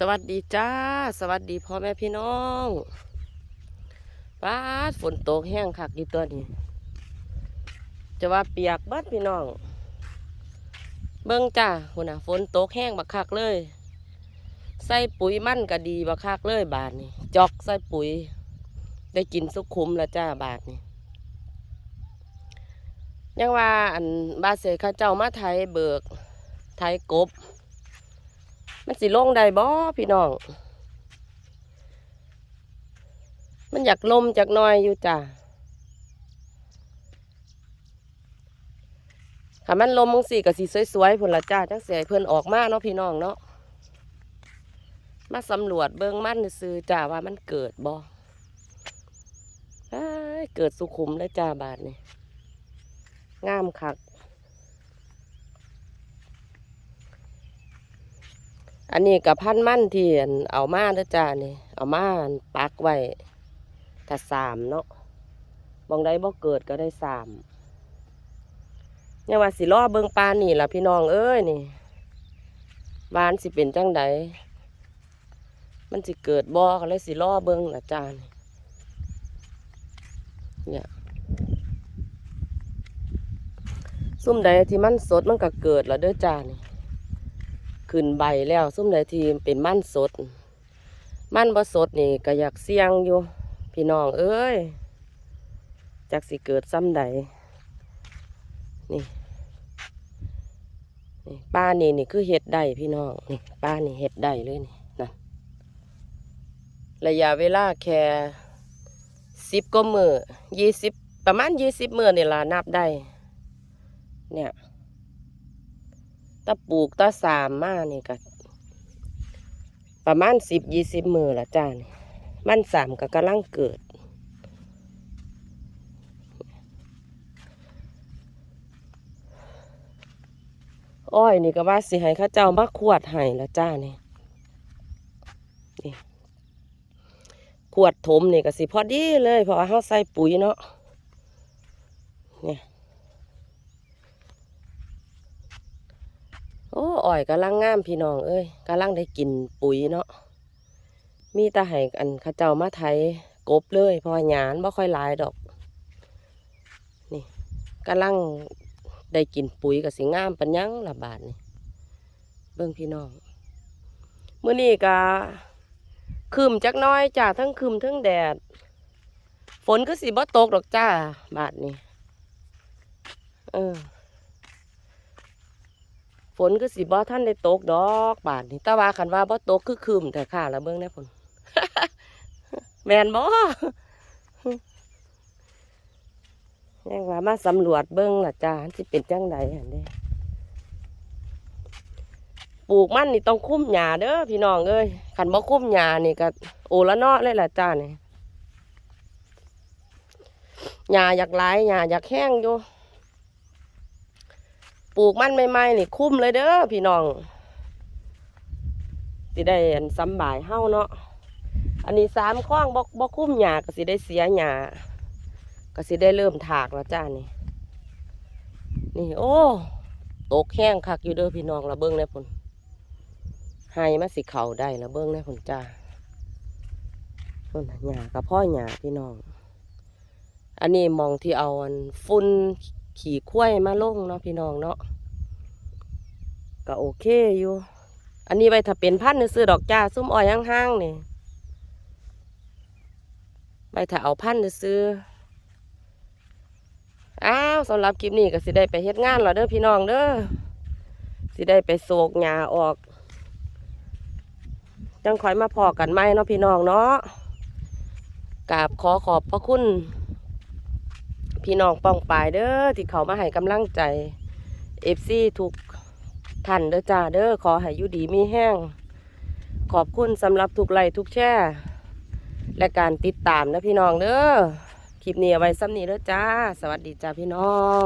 สวัสดีจ้า สวัสดีพ่อแม่พี่น้องป้าฝนตกแห้งคักดีตัวนี้ จะว่าเปียกบัดพี่น้อง เบิ่งจ้าหัวหน้าฝนตกแห้งบักคักเลย ใส่ปุ๋ยมั่นก็ดีบักคักเลยบาทนี่จอกใส่ปุ๋ย ได้กินสุกคุมแล้วจ้าบาทนี่ยังว่าอันบาเสกข้าเจ้ามาไทยเบิกไทยกบ มันสิลงได้บ่พี่น้อง มันอยากลมจากน้อยอยู่จ้ะถ้ามันลมมึงสิก็สิสวยๆพุ่นละจ้าจังเสียเพิ่นออกมาเนาะพี่น้องเนาะมาสำรวจเบิ่งมันซื้อจ้าว่ามันเกิดบ่เอ้ยเกิดสุขุมเลยจ้าบาทนี่งามคัก อันนี้กับพันมั่นที่อั่นเอามาเด้อจ้านี่ เอามานปักไว้ถ้าสามเนาะบองได้บ่เกิดก็ได้สามเนี่ยว่าสิล่อเบิงปลานี่ล่ะพี่น้องเอ้ยนี่บ้านสิเป็นจังใดมันสิเกิดบ่ก็เลยสิล่อเบิงล่ะจ้านี่เนี่ยซุ่มใดที่มันสดมันก็เกิดแล้วเด้อจ้านี่ ขึ้นใบแล้วซุ่มใดทีเป็นมันสด มันบ่สดนี่ก็อยากเสี่ยงอยู่ พี่น้องเอ้ยจากสิเกิดซ้ำใดนี่นี่ป้านี่นี่คือเห็ดได้พี่น้องนี่ป้านี่เห็ดได้เลยนี่นะระยะเวลาแค่สิบก็มือยี่สิบประมาณยี่สิบมือนี่ละนับได้ เนี่ย ตาปลูกตาสามมานี่ก็ประมาณสิบยี่สิบมือละจ้านี่มันสามก็กำลังเกิด อ้อยนี่ก็ว่าสิให้ข้าเจ้ามาขวดให้ละจ้านี่นี่ขวดถมนี่ก็สิพอดีเลยเพราะว่าเขาใส่ปุ๋ยเนาะเนี่ย โอ้อ่อยกำลังงามพี่น้องเอ้ยกำลังได้กินปุ๋ยเนาะมีตาให้อันข้าเจ้ามาไถกบเลยเพราะหยานบ่ค่อยลายดอก นี่กำลังได้กินปุ๋ยกับสิงามปัญญังละบาทนี่เบิ่งพี่น้องเมื้อนี้ก็คืมจักน้อยจ้าทั้งคืมทั้งแดด ฝนก็สิบ่ตกดอกจ้าบาทนี่เออ ฝนก็สิบ่ท่านได้ตกดอกบาดนี่ต่ว่าคันว่าบ่ตกคือคืมแต่ค่ะล้วเบิ่งได้ผลแมนบ่ยังว่ามาสำรวจเบิ่งล่ะจ้าสิเป็นจังใดหันเด้ปลูกมันนี่ต้องคุ้มหญ้าเด้อพี่น้องเอ้ยคันบ่คุ้มหญ้านี่ก็โอละนาะเลยล่ะจ้านี่หญ้าอยากหลายหญ้าอยากแห้งอยู่ ปลูกมันใหม่ๆนี่คุ้มเลยเด้อพี่น้องสิได้อันสำบายเฮ้าเนาะอันนี้สามข้องบ่บ่คุ้มหญ้าก็สิได้เสียหญ้าก็สิได้เริ่มถากแล้วจ้านี่นี่โอ้ตกแห้งคักอยู่เด้อพี่น้องละเบิ้งแน่พุ่นให้มาสิเข่าได้ละเบิ้งแน่พุ่นจ้าพุ่นหญ้ากับพ่อหญ้าพี่น้อง อันนี้มองที่เอาอันฝุ่น ขี่ข้วยมาลงเนาะพี่น้องเนาะก็โอเคอยู่ อันนี้ไว้ถ้าเป็นพันธุ์ซื้อดอกจ้าซุ้มอ้อยห้างๆนี่ไว้ถ้าเอาพันธุ์ซื้ออ้าวสำหรับคลิปนี้ก็สิได้ไปเฮ็ดงานแล้วเด้อพี่น้องเด้อสิได้ไปโศกหญ้าออก จังคอยมาพอกันไหมเนาะพี่น้องเนาะกราบขอขอบพระคุณ พี่น้องป้องปายเด้อที่เขามาให้กำลังใจเอฟซีทุกท่านเด้อจ้าเด้อขอให้อยู่ดีมีแห้ง ขอบคุณสำหรับทุกไลค์ทุกแช่ และการติดตามนะพี่น้องเด้อคลิปนี้เอาไว้ซ้ำนี้เด้อจ้า สวัสดีจ้าพี่น้อง